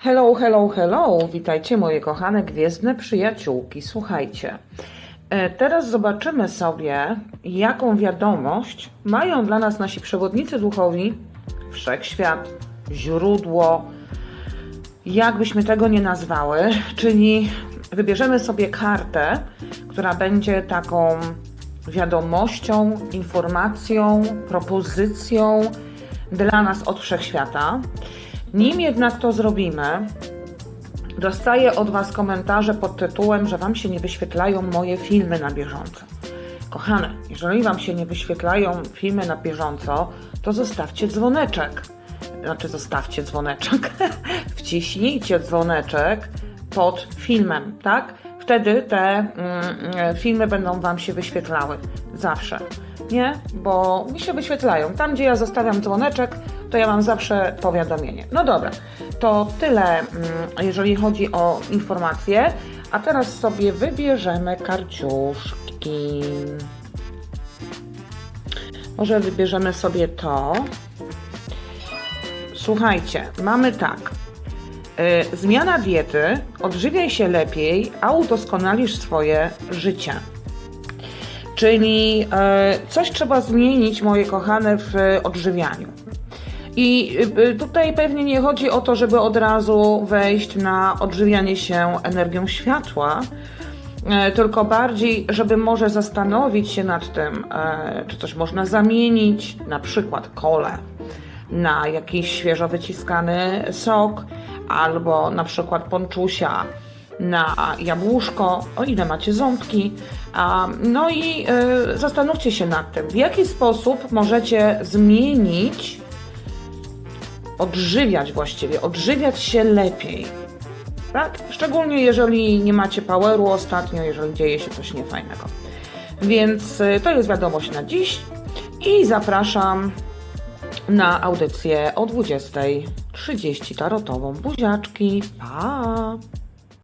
Hello, hello, hello. Witajcie moje kochane gwiezdne przyjaciółki. Słuchajcie, e, teraz zobaczymy sobie, jaką wiadomość mają dla nas nasi przewodnicy duchowi, wszechświat, źródło, jakbyśmy tego nie nazwały, czyli wybierzemy sobie kartę, która będzie taką wiadomością, informacją, propozycją dla nas od wszechświata. Nim jednak to zrobimy, dostaję od Was komentarze pod tytułem, że Wam się nie wyświetlają moje filmy na bieżąco. Kochane, jeżeli Wam się nie wyświetlają filmy na bieżąco, to zostawcie dzwoneczek. Znaczy, zostawcie dzwoneczek. Wciśnijcie dzwoneczek pod filmem, tak? Wtedy te mm, filmy będą Wam się wyświetlały. Zawsze. Nie? Bo mi się wyświetlają. Tam, gdzie ja zostawiam dzwoneczek, to ja mam zawsze powiadomienie. No dobra, to tyle, mm, jeżeli chodzi o informacje. A teraz sobie wybierzemy karciuszki. Może wybierzemy sobie to. Słuchajcie, mamy tak. Y, Zmiana diety, odżywiaj się lepiej, a udoskonalisz swoje życie. Czyli e, coś trzeba zmienić, moje kochane, w odżywianiu. I y, tutaj pewnie nie chodzi o to, żeby od razu wejść na odżywianie się energią światła, e, tylko bardziej, żeby może zastanowić się nad tym, e, czy coś można zamienić, na przykład kole na jakiś świeżo wyciskany sok, albo na przykład ponczusia na jabłuszko, o ile macie ząbki. No i y, zastanówcie się nad tym, w jaki sposób możecie zmienić, odżywiać właściwie, odżywiać się lepiej. Tak? Szczególnie jeżeli nie macie poweru ostatnio, jeżeli dzieje się coś niefajnego. Więc y, to jest wiadomość na dziś i zapraszam na audycję o 20.30 tarotową. Buziaczki, pa!